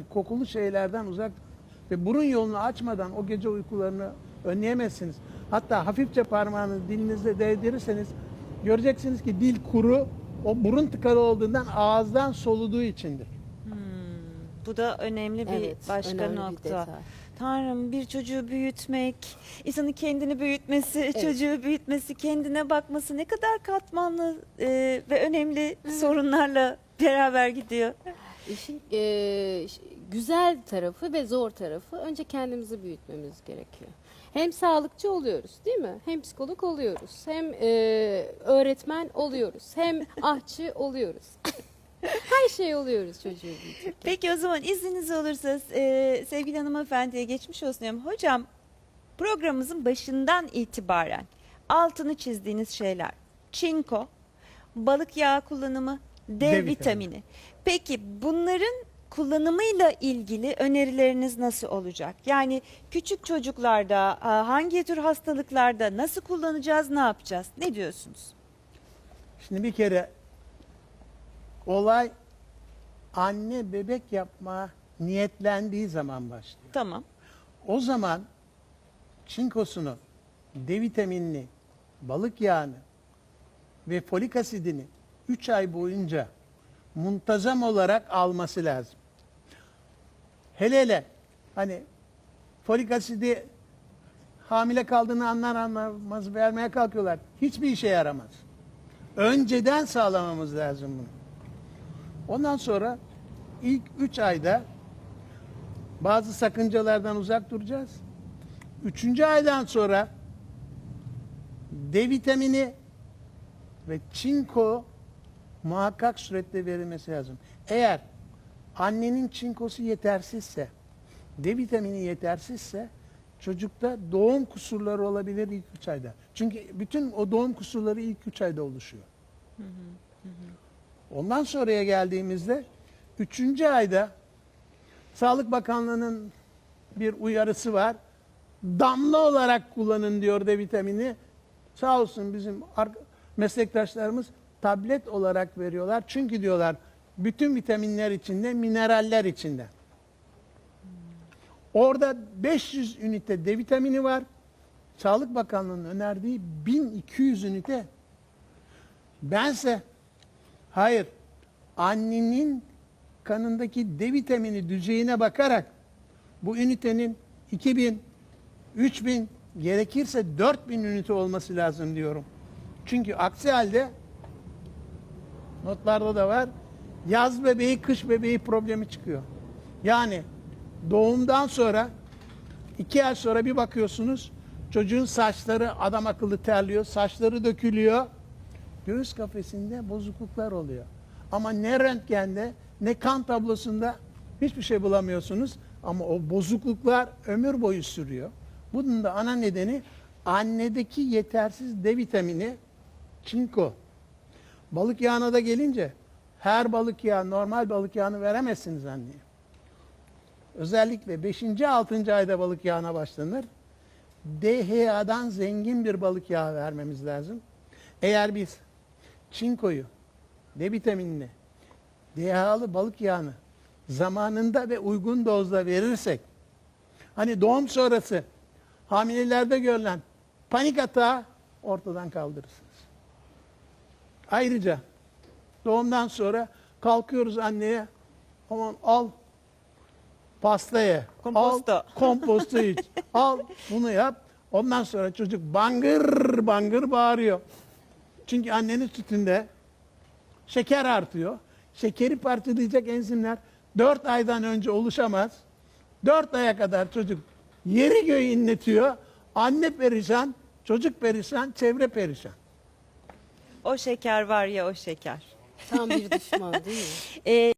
Yani kokulu şeylerden uzak ve burun yolunu açmadan o gece uykularını önleyemezsiniz. Hatta hafifçe parmağını dilinizle değdirirseniz göreceksiniz ki dil kuru, o burun tıkalı olduğundan ağızdan soluduğu içindir. Bu da önemli bir Evet, başka önemli bir nokta. detay. Tanrım bir çocuğu büyütmek, insanın kendini büyütmesi, çocuğu büyütmesi, kendine bakması ne kadar katmanlı e, ve önemli sorunlarla beraber gidiyor. İşin e, güzel tarafı ve zor tarafı önce kendimizi büyütmemiz gerekiyor. Hem sağlıkçı oluyoruz değil mi? Hem psikolog oluyoruz. Hem e, öğretmen oluyoruz. Hem ahçı oluyoruz. Her şey oluyoruz çocuğu büyütürken. Peki o zaman izniniz olursa e, sevgili hanımefendiye geçmiş olsun diyorum. Hocam programımızın başından itibaren altını çizdiğiniz şeyler çinko, balık yağı kullanımı, D, D vitamini. vitamini. Peki bunların kullanımıyla ilgili önerileriniz nasıl olacak? Yani küçük çocuklarda hangi tür hastalıklarda nasıl kullanacağız, ne yapacağız? Ne diyorsunuz? Şimdi bir kere olay anne bebek yapma niyetlendiği zaman başlıyor. Tamam. O zaman çinkosunu, D vitaminini, balık yağını ve folik asidini 3 ay boyunca muntazam olarak alması lazım. Hele hele hani folik asidi hamile kaldığını anlar anlamaz vermeye kalkıyorlar. Hiçbir işe yaramaz. Önceden sağlamamız lazım bunu. Ondan sonra ilk 3 ayda bazı sakıncalardan uzak duracağız. Üçüncü aydan sonra D vitamini ve çinko muhakkak suretle verilmesi lazım. Eğer annenin çinkosu yetersizse, D vitamini yetersizse çocukta doğum kusurları olabilir ilk üç ayda. Çünkü bütün o doğum kusurları ilk üç ayda oluşuyor. Ondan sonraya geldiğimizde üçüncü ayda Sağlık Bakanlığı'nın bir uyarısı var. Damla olarak kullanın diyor D vitamini. Sağ olsun bizim ar- meslektaşlarımız tablet olarak veriyorlar. Çünkü diyorlar bütün vitaminler içinde, mineraller içinde. Orada 500 ünite D vitamini var. Sağlık Bakanlığı'nın önerdiği 1200 ünite. Bense hayır annenin kanındaki D vitamini düzeyine bakarak bu ünitenin 2000, 3000 gerekirse 4000 ünite olması lazım diyorum. Çünkü aksi halde notlarda da var yaz bebeği kış bebeği problemi çıkıyor. Yani doğumdan sonra iki ay sonra bir bakıyorsunuz çocuğun saçları adam akıllı terliyor, saçları dökülüyor. Göğüs kafesinde bozukluklar oluyor. Ama ne röntgende ne kan tablosunda hiçbir şey bulamıyorsunuz. Ama o bozukluklar ömür boyu sürüyor. Bunun da ana nedeni annedeki yetersiz D vitamini, çinko. Balık yağına da gelince her balık yağı, normal balık yağını veremezsiniz anneye. Özellikle 5. 6. ayda balık yağına başlanır. DHA'dan zengin bir balık yağı vermemiz lazım. Eğer biz çinkoyu, D vitaminini, DHA'lı balık yağını zamanında ve uygun dozda verirsek, hani doğum sonrası hamilelerde görülen panik atağı ortadan kaldırırsınız. Ayrıca doğumdan sonra kalkıyoruz anneye, aman al pastaya, Komposto. al kompostu iç, al bunu yap. Ondan sonra çocuk bangır bangır bağırıyor. Çünkü annenin sütünde şeker artıyor. Şekeri parçalayacak enzimler 4 aydan önce oluşamaz. 4 aya kadar çocuk yeri göğü inletiyor. Anne perişan, çocuk perişan, çevre perişan. O şeker var ya o şeker. Tam bir düşman değil mi? E,